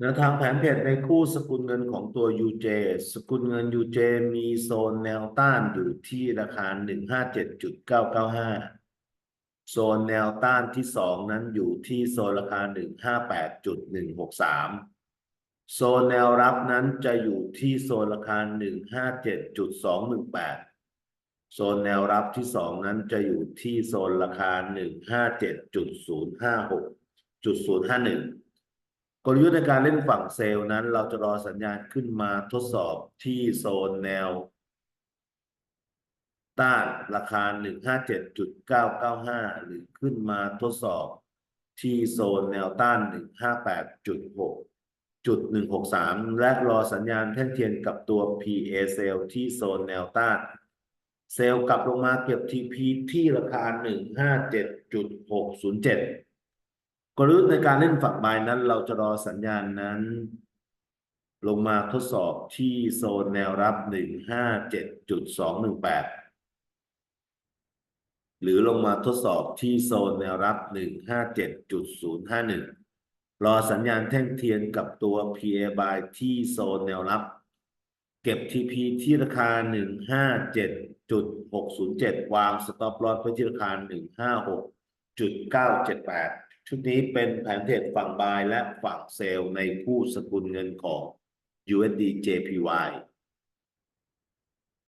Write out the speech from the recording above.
แนวทางแผนเทรดในคู่สกุลเงินของตัว UJ สกุลเงิน UJ มีโซนแนวต้านอยู่ที่ราคา 157.995 โซนแนวต้านที่สองนั้นอยู่ที่โซนราคา 158.163 โซนแนวรับนั้นจะอยู่ที่โซนราคา 157.218 โซนแนวรับที่สองนั้นจะอยู่ที่โซนราคา 157.056.051 กลยุทธ์ในการเล่นฝั่งเซลล์นั้น เราจะรอสัญญาณขึ้นมาทดสอบที่โซนแนว ต้านราคา 157.995 หรือขึ้นมาทดสอบที่โซนแนวต้าน 158.6.163 และรอสัญญาณแท่งเทียนกับตัว PA เซลล์ที่โซนแนวต้าน เซลล์กลับลงมาเก็บ TP ที่ราคา 157.607 กลยุทธ์ในการเล่นฝั่งบนั้น เราจะรอสัญญาณนั้น ลงมาทดสอบที่โซนแนวรับ 157.218 หรือลงมาทดสอบที่โซนแนวรับ 157.051 รอสัญญาณแท่งเทียนกับตัว PA buy ที่โซนแนวรับ เก็บ TP ที่ราคา 157.607 วาง stop loss ไว้ที่ราคา 156.978 ชุดนี้เป็นแผนเทรดฝั่งบายและฝั่งเซลล์ในคู่สกุลเงินของ USD JPY